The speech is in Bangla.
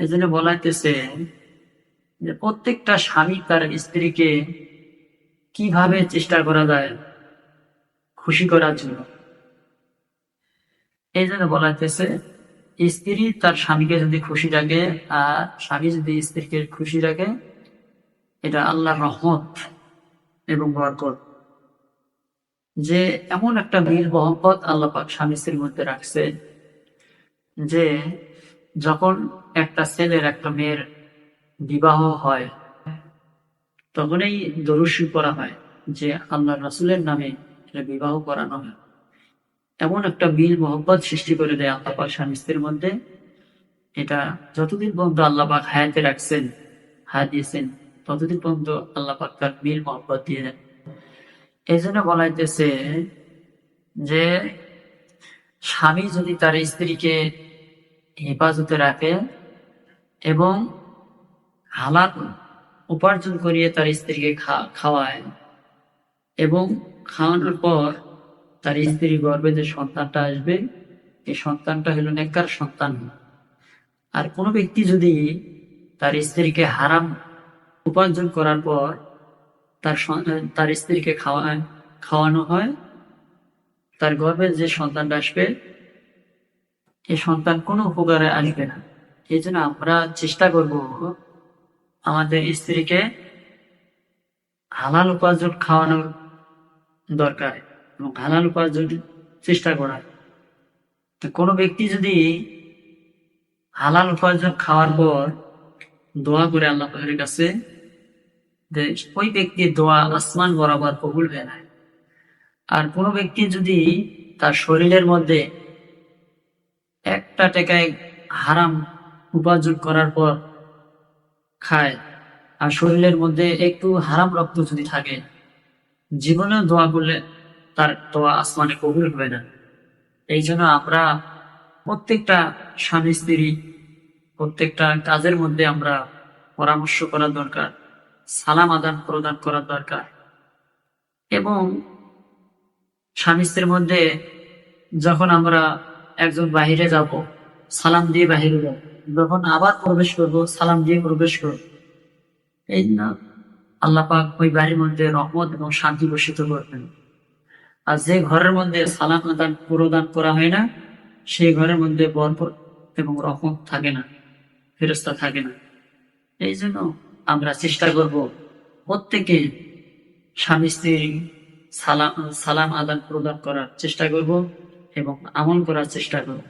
এই জন্য বলাইতেছে যে প্রত্যেকটা স্বামী তার স্ত্রীকে কীভাবে চেষ্টা করা যায় খুশি করার জন্য। এই জন্য বলাইতেছে, স্ত্রী তার স্বামীকে যদি খুশি রাখে আর স্বামী যদি স্ত্রীকে খুশি রাখে, এটা আল্লাহ রহমত এবং বরকত। যে এমন একটা মিল মহব্বত আল্লাহ পাক স্বামী স্ত্রীর মধ্যে রাখছে যে যখন একটা ছেলের একটা মেয়ের বিবাহ হয়, তখনই দরুশি করা হয় যে আল্লাহ রাসুলের নামে এটা বিবাহ করানো হয়। এমন একটা মিল মোহব্বত সৃষ্টি করে দেয় আল্লাহ পাক স্বামী স্ত্রীর মধ্যে। এটা যতদিন পর্যন্ত আল্লাহ পাক হায়াতে রাখছেন হায়াত দিয়েছেন, ততদিন পর্যন্ত আল্লাহ পাক তার মিল মোহব্বত দিয়ে দেন। এই জন্য বলাইতেছে যে স্বামী যদি তার স্ত্রীকে হেফাজতে রাখে এবং হালাল উপার্জন করিয়ে তার স্ত্রীকে খাওয়ায় এবং খাওয়ানোর পর তার স্ত্রী গর্ভে যে সন্তানটা আসবে, এই সন্তানটা হলো নেককার সন্তান। আর কোনো ব্যক্তি যদি তার স্ত্রীকে হারাম উপার্জন করার পর তার তার স্ত্রীকে খাওয়া, খাওয়ানো হয়, তার গর্ভে যে সন্তানটা আসবে এই সন্তান কোনো উপকারে আসবে না। এই জন্য আমরা চেষ্টা করব আমাদের স্ত্রীকে হালাল উপার্জন খাওয়ানোর দরকার এবং হালাল উপার্জন চেষ্টা করার। তো কোনো ব্যক্তি যদি হালাল উপার্জন খাওয়ার পর দোয়া করে আল্লাহ পাকের কাছে যে ওই ব্যক্তির দোয়া আসমান বরাবর কবুল হয়ে আর কোনো ব্যক্তি যদি তার শরীরের মধ্যে একটা টাকায় হারাম উপার্জন করার পর খায়। আর শরীরের মধ্যে একটু হারাম রক্ত যদি থাকে জীবনে দোয়া করলে তার দোয়া আসমানে কবুল হবে না। এই জন্য আমরা প্রত্যেকটা স্বামী স্ত্রী, প্রত্যেকটা কাজের মধ্যে আমরা পরামর্শ করা দরকার, সালাম আদান প্রদান করা দরকার। এবং স্বামী স্ত্রীর মধ্যে যখন আমরা একজন বাহিরে যাব, সালাম দিয়ে বাহিরে যাব যখন আবার প্রবেশ করব, সালাম দিয়ে প্রবেশ করব এই জন্য আল্লাহ পাক ওই বাড়ির মধ্যে রহমত এবং শান্তি বর্ষিত করবেন। আর যে ঘরের মধ্যে সালাম আদান প্রদান করা হয় না, সেই ঘরের মধ্যে বরকত এবং রহমত থাকে না ফেরস্তা থাকে না। এই জন্য আমরা চেষ্টা করব প্রত্যেকে স্বামী স্ত্রী সালাম সালাম আদান প্রদান করার চেষ্টা করব। এবং আমল করার চেষ্টা করব